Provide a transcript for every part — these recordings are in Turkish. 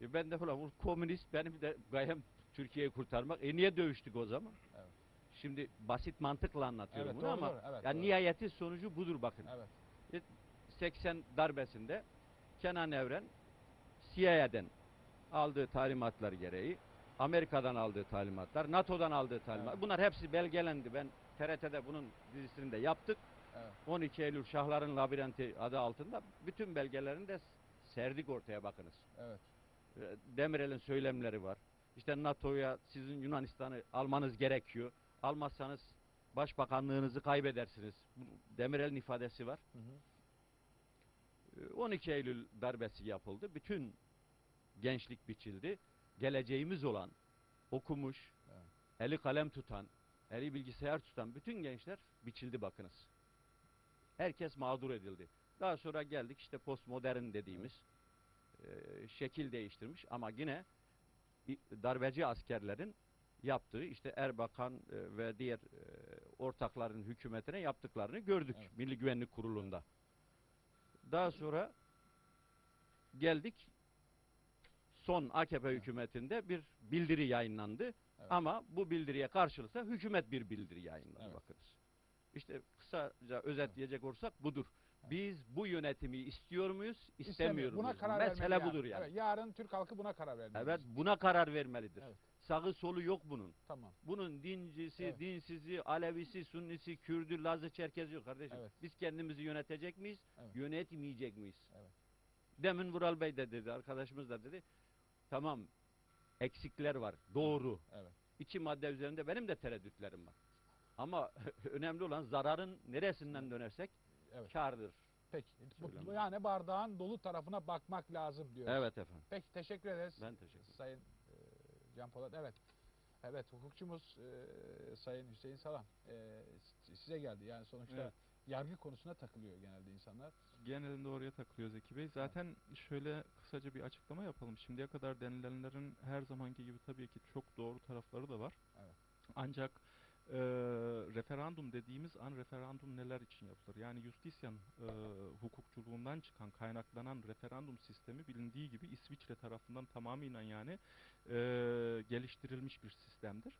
E ben de falan bu komünist benim de gayem Türkiye'yi kurtarmak. E niye dövüştük o zaman? Evet. Şimdi basit mantıkla anlatıyorum Evet, bunu ama doğru. Evet, yani doğru. nihayeti sonucu budur bakın. Evet. 80 darbesinde Kenan Evren CIA'den aldığı talimatlar gereği Amerika'dan aldığı talimatlar, NATO'dan aldığı talimatlar. Evet. Bunlar hepsi belgelendi. Ben TRT'de bunun dizisini de yaptık. Evet. 12 Eylül Şahların Labirenti adı altında bütün belgelerini de serdik ortaya bakınız. Evet. E, Demirel'in söylemleri var. İşte NATO'ya sizin Yunanistan'ı almanız gerekiyor. Almazsanız başbakanlığınızı kaybedersiniz. Demirel'in ifadesi var. Hı hı. E, 12 Eylül darbesi yapıldı. Bütün gençlik biçildi. Geleceğimiz olan, okumuş, Evet. eli kalem tutan, eli bilgisayar tutan bütün gençler biçildi bakınız. Herkes mağdur edildi. Daha sonra geldik işte postmodern dediğimiz e, şekil değiştirmiş ama yine darbeci askerlerin yaptığı işte Erbakan e, ve diğer e, ortakların hükümetine yaptıklarını gördük Evet. Milli Güvenlik Kurulu'nda. Daha sonra geldik son AKP Evet. hükümetinde bir bildiri yayınlandı. Evet. Ama bu bildiriye karşılık da hükümet bir bildiri yayınladı Evet. bakınız. İşte kısaca özetleyecek olursak budur. Biz bu yönetimi istiyor muyuz, İstemiyor. istemiyor Buna muyuz? karar Mesele vermeli budur yani. Evet, yarın Türk halkı buna karar vermeli. Evet, buna karar vermelidir. Evet. Sağı solu yok bunun. Tamam. Bunun dincisi, Evet. dinsizi, Alevisi, Sunnisi, Kürdü, Lazı, Çerkezi yok kardeşim. Evet. Biz kendimizi yönetecek miyiz, Evet. yönetmeyecek miyiz? Evet. Demin Vural Bey de dedi, arkadaşımız da dedi. Tamam, eksikler var, doğru. Evet. İki madde üzerinde benim de tereddütlerim var. Ama önemli olan zararın neresinden dönersek Evet. kârdır. Peki. Bu- yani bardağın dolu tarafına bakmak lazım diyoruz. Evet efendim. Peki teşekkür ederiz. Ben teşekkür ederim. Sayın e, Can Polat. Evet. Evet hukukçumuz e, Sayın Hüseyin Salam e, size geldi. Yani sonuçta Evet. yargı konusuna takılıyor genelde insanlar. Genelinde oraya takılıyor Zeki Bey. Zaten şöyle kısaca bir açıklama yapalım. Şimdiye kadar denilenlerin her zamanki gibi tabii ki çok doğru tarafları da var. Evet. Ancak e, referandum dediğimiz an referandum neler için yapılır? Yani Justisyan e, hukukçuluğundan çıkan, kaynaklanan referandum sistemi bilindiği gibi İsviçre tarafından tamamıyla yani e, geliştirilmiş bir sistemdir.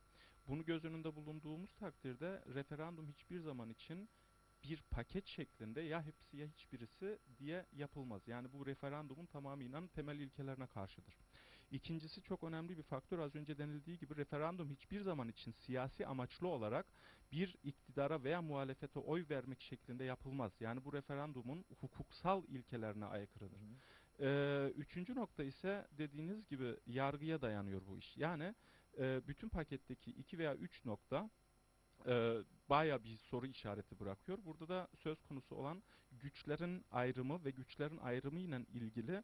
Bunu göz önünde bulunduğumuz takdirde referandum hiçbir zaman için bir paket şeklinde ya hepsi ya hiçbirisi diye yapılmaz. Yani bu referandumun tamamıyla temel ilkelerine karşıdır. İkincisi çok önemli bir faktör az önce denildiği gibi referandum hiçbir zaman için siyasi amaçlı olarak bir iktidara veya muhalefete oy vermek şeklinde yapılmaz. Yani bu referandumun hukuksal ilkelerine aykırıdır. Ee, üçüncü nokta ise dediğiniz gibi yargıya dayanıyor bu iş. Yani e, bütün paketteki iki veya üç nokta e, baya bir soru işareti bırakıyor. Burada da söz konusu olan güçlerin ayrımı ve güçlerin ayrımı ile ilgili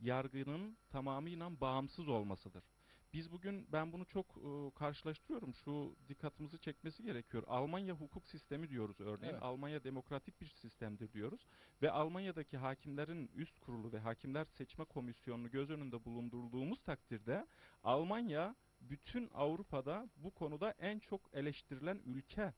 yargının tamamıyla bağımsız olmasıdır. Biz bugün ben bunu çok e, karşılaştırıyorum. Şu dikkatimizi çekmesi gerekiyor. Almanya hukuk sistemi diyoruz örneğin. Evet. Almanya demokratik bir sistemdir diyoruz. Ve Almanya'daki hakimlerin üst kurulu ve hakimler seçme komisyonunu göz önünde bulundurduğumuz takdirde Almanya bütün Avrupa'da bu konuda en çok eleştirilen ülke.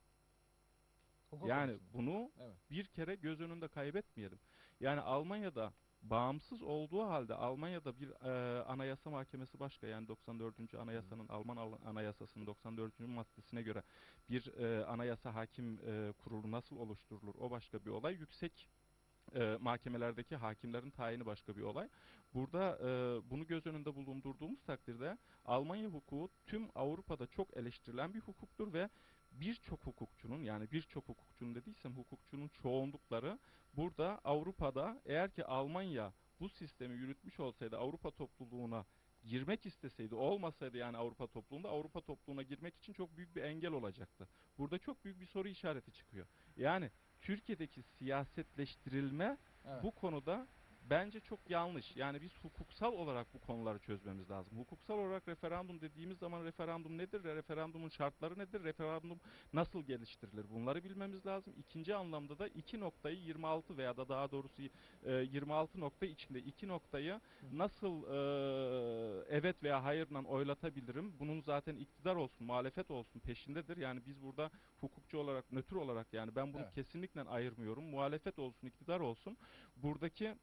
Hukuk Yani konusunda. bunu Evet. bir kere göz önünde kaybetmeyelim. Yani Almanya'da bağımsız olduğu halde Almanya'da bir e, anayasa mahkemesi başka yani 94. anayasanın Alman al- anayasasının 94. maddesine göre bir e, anayasa hakim e, kurulu nasıl oluşturulur o başka bir olay. Yüksek e, mahkemelerdeki hakimlerin tayini başka bir olay. Burada e, bunu göz önünde bulundurduğumuz takdirde Almanya hukuku tüm Avrupa'da çok eleştirilen bir hukuktur ve birçok hukukçunun yani birçok hukukçunun dediysem hukukçunun çoğunlukları burada Avrupa'da eğer ki Almanya bu sistemi yürütmüş olsaydı Avrupa topluluğuna girmek isteseydi olmasaydı yani Avrupa topluluğunda Avrupa topluluğuna girmek için çok büyük bir engel olacaktı. Burada çok büyük bir soru işareti çıkıyor. Yani Türkiye'deki siyasetleştirilme Evet. bu konuda bence çok yanlış. Yani biz hukuksal olarak bu konuları çözmemiz lazım. Hukuksal olarak referandum dediğimiz zaman referandum nedir? Referandumun şartları nedir? Referandum nasıl geliştirilir? Bunları bilmemiz lazım. İkinci anlamda da iki noktayı 26 veya da daha doğrusu e, 26 nokta içinde iki noktayı nasıl e, evet veya hayırla oylatabilirim? Bunun zaten iktidar olsun, muhalefet olsun peşindedir. Yani biz burada hukukçu olarak, nötr olarak yani ben bunu Evet. kesinlikle ayırmıyorum. Muhalefet olsun, iktidar olsun. Buradaki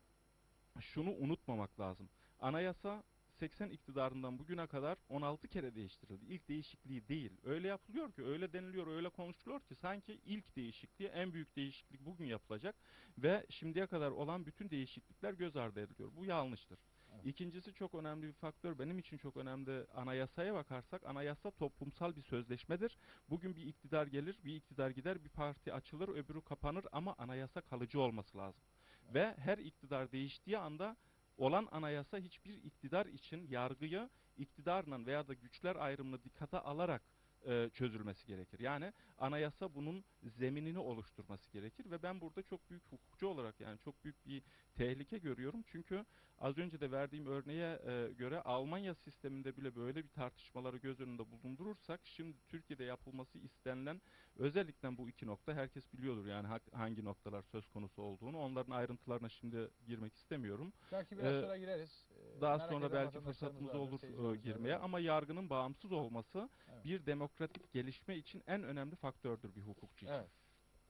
şunu unutmamak lazım. Anayasa 80 iktidarından bugüne kadar 16 kere değiştirildi. İlk değişikliği değil. Öyle yapılıyor ki, öyle deniliyor, öyle konuşuluyor ki sanki ilk değişikliği, en büyük değişiklik bugün yapılacak ve şimdiye kadar olan bütün değişiklikler göz ardı ediliyor. Bu yanlıştır. Evet. İkincisi çok önemli bir faktör, benim için çok önemli anayasaya bakarsak, anayasa toplumsal bir sözleşmedir. Bugün bir iktidar gelir, bir iktidar gider, bir parti açılır, öbürü kapanır ama anayasa kalıcı olması lazım. Ve her iktidar değiştiği anda olan anayasa hiçbir iktidar için yargıyı iktidarla veya da güçler ayrımını dikkate alarak e, çözülmesi gerekir. Yani anayasa bunun zeminini oluşturması gerekir ve ben burada çok büyük hukukçu olarak yani çok büyük bir tehlike görüyorum. Çünkü az önce de verdiğim örneğe e, göre Almanya sisteminde bile böyle bir tartışmaları göz önünde bulundurursak şimdi Türkiye'de yapılması istenilen özellikle bu iki nokta herkes biliyordur yani ha- hangi noktalar söz konusu olduğunu. Onların ayrıntılarına şimdi girmek istemiyorum. Belki biraz Ee, sonra gireriz. Ee, Daha sonra belki fırsatımız olur e, girmeye ama yargının bağımsız olması Evet. bir demokratik gelişme için en önemli faktördür bir hukukçu için. Evet.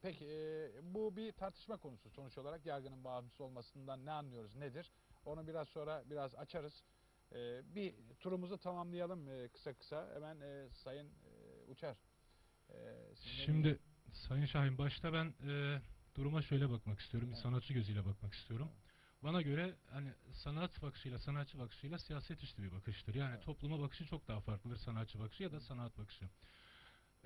Peki e, bu bir tartışma konusu sonuç olarak yargının bağımsız olmasından ne anlıyoruz nedir? Onu biraz sonra biraz açarız. E, bir turumuzu tamamlayalım e, kısa kısa. Hemen e, Sayın e, Uçar. e, Şimdi? Sayın Şahin başta ben e, duruma şöyle bakmak istiyorum. Bir Evet. sanatçı gözüyle bakmak istiyorum. Bana göre hani sanat bakışıyla, sanatçı bakışıyla siyaset üstü bir bakıştır. Yani Evet. topluma bakışı çok daha farklıdır sanatçı bakışı ya da sanat bakışı.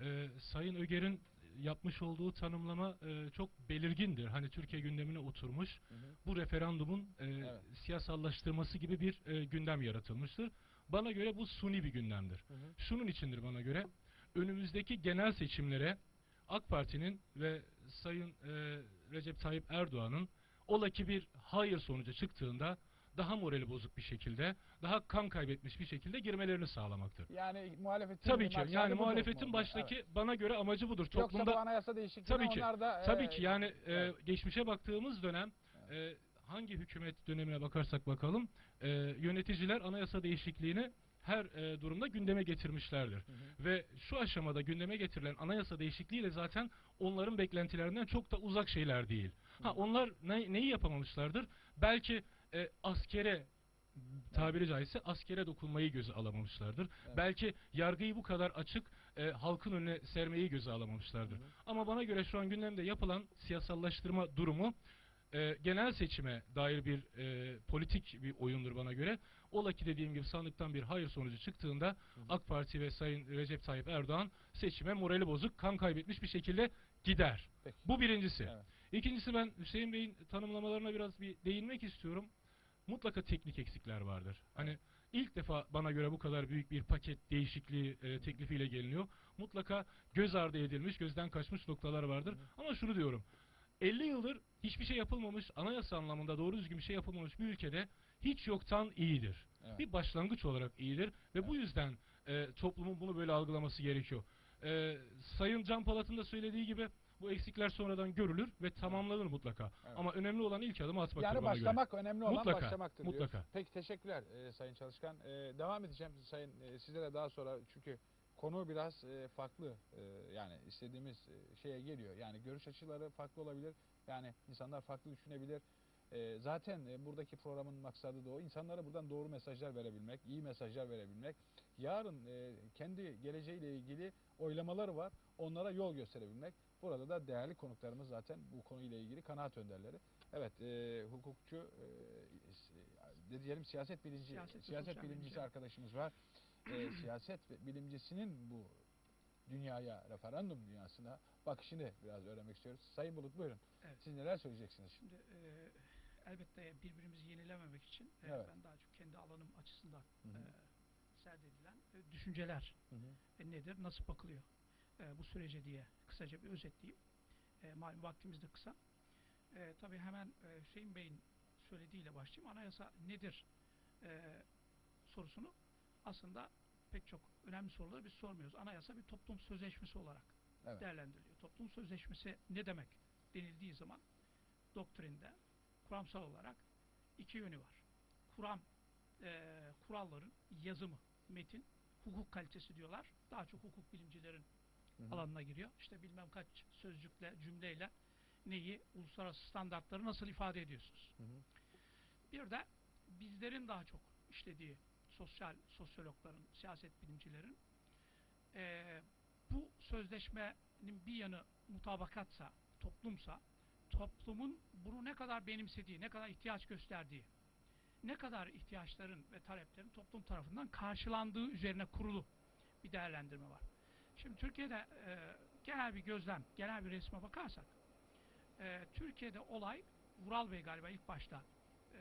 E, Sayın Öger'in yapmış olduğu tanımlama e, çok belirgindir. Hani Türkiye gündemine oturmuş. Hı hı. Bu referandumun e, Evet. siyasallaştırması gibi bir e, gündem yaratılmıştır. Bana göre bu suni bir gündemdir. Hı hı. Şunun içindir bana göre. Önümüzdeki genel seçimlere AK Parti'nin ve Sayın e, Recep Tayyip Erdoğan'ın ola ki bir hayır sonucu çıktığında daha morali bozuk bir şekilde, daha kan kaybetmiş bir şekilde girmelerini sağlamaktır. Yani muhalefetin Tabii ki yani muhalefetin mu? baştaki Evet. bana göre amacı budur. Yoksa bu Toplumda anayasa değişikliğine Tabii ki, onlar da tabii e, ki yani e, evet. geçmişe baktığımız dönem e, hangi hükümet dönemine bakarsak bakalım e, yöneticiler anayasa değişikliğini her e, durumda gündeme getirmişlerdir. Hı hı. Ve şu aşamada gündeme getirilen anayasa değişikliği de zaten onların beklentilerinden çok da uzak şeyler değil. Ha onlar ne, neyi yapamamışlardır? Belki e, askere tabiri caizse askere dokunmayı göze alamamışlardır. Evet. Belki yargıyı bu kadar açık e, halkın önüne sermeyi göze alamamışlardır. Hı hı. Ama bana göre şu an gündemde yapılan siyasallaştırma durumu e, genel seçime dair bir e, politik bir oyundur bana göre. Ola ki dediğim gibi sandıktan bir hayır sonucu çıktığında Hı hı. AK Parti ve Sayın Recep Tayyip Erdoğan seçime morali bozuk, kan kaybetmiş bir şekilde gider. Peki. Bu birincisi. Evet. İkincisi ben Hüseyin Bey'in tanımlamalarına biraz bir değinmek istiyorum. Mutlaka teknik eksikler vardır. Hani ilk defa bana göre bu kadar büyük bir paket değişikliği e, teklifiyle geliniyor. Mutlaka göz ardı edilmiş, gözden kaçmış noktalar vardır. Hı hı. Ama şunu diyorum. 50 yıldır hiçbir şey yapılmamış, anayasa anlamında doğru düzgün bir şey yapılmamış bir ülkede hiç yoktan iyidir. Evet. Bir başlangıç olarak iyidir ve bu yüzden e, toplumun bunu böyle algılaması gerekiyor. E, Sayın Can Polat'ın da söylediği gibi bu eksikler sonradan görülür ve tamamlanır mutlaka. Evet. Ama önemli olan ilk adımı atmaktır Yani bana göre. başlamak önemli olan Mutlaka, başlamaktır diyoruz. mutlaka. Peki teşekkürler e, Sayın Çalışkan. E, devam edeceğim Sayın e, sizlere daha sonra çünkü konu biraz e, farklı e, yani istediğimiz e, şeye geliyor. Yani görüş açıları farklı olabilir. Yani insanlar farklı düşünebilir. E, zaten e, buradaki programın maksadı da o. İnsanlara buradan doğru mesajlar verebilmek, iyi mesajlar verebilmek. Yarın e, kendi geleceğiyle ilgili oylamaları var. Onlara yol gösterebilmek. Burada da değerli konuklarımız zaten bu konuyla ilgili kanaat önderleri. Evet, e, hukukçu, e, s- diyelim siyaset bilimci, Siyaset siyaset, bilimcisi bilimci. arkadaşımız var. E, siyaset ve bilimcisinin bu dünyaya, referandum dünyasına bakışını biraz öğrenmek istiyoruz. Sayın Bulut buyurun. Evet. Siz neler söyleyeceksiniz? Şimdi e, elbette birbirimizi yenilememek için e, Evet. ben daha çok kendi alanım açısından Hı hı. e, serdedilen e, düşünceler Hı hı. e, nedir, nasıl bakılıyor e, bu sürece diye kısaca bir özetleyeyim. E, malum vaktimiz de kısa. E, tabii hemen e, Hüseyin Bey'in söylediğiyle başlayayım. Anayasa nedir e, sorusunu aslında pek çok önemli soruları biz sormuyoruz. Anayasa bir toplum sözleşmesi olarak Evet. değerlendiriliyor. Toplum sözleşmesi ne demek denildiği zaman doktrinde kuramsal olarak iki yönü var. Kuram e, kuralların yazımı, metin, hukuk kalitesi diyorlar. Daha çok hukuk bilimcilerin Hı hı. alanına giriyor. İşte bilmem kaç sözcükle, cümleyle neyi, uluslararası standartları nasıl ifade ediyorsunuz? Hı hı. Bir de bizlerin daha çok işlediği sosyal sosyologların, siyaset bilimcilerin e, bu sözleşmenin bir yanı mutabakatsa, toplumsa, toplumun bunu ne kadar benimsediği, ne kadar ihtiyaç gösterdiği, ne kadar ihtiyaçların ve taleplerin toplum tarafından karşılandığı üzerine kurulu bir değerlendirme var. Şimdi Türkiye'de e, genel bir gözlem, genel bir resme bakarsak, e, Türkiye'de olay, Vural Bey galiba ilk başta e,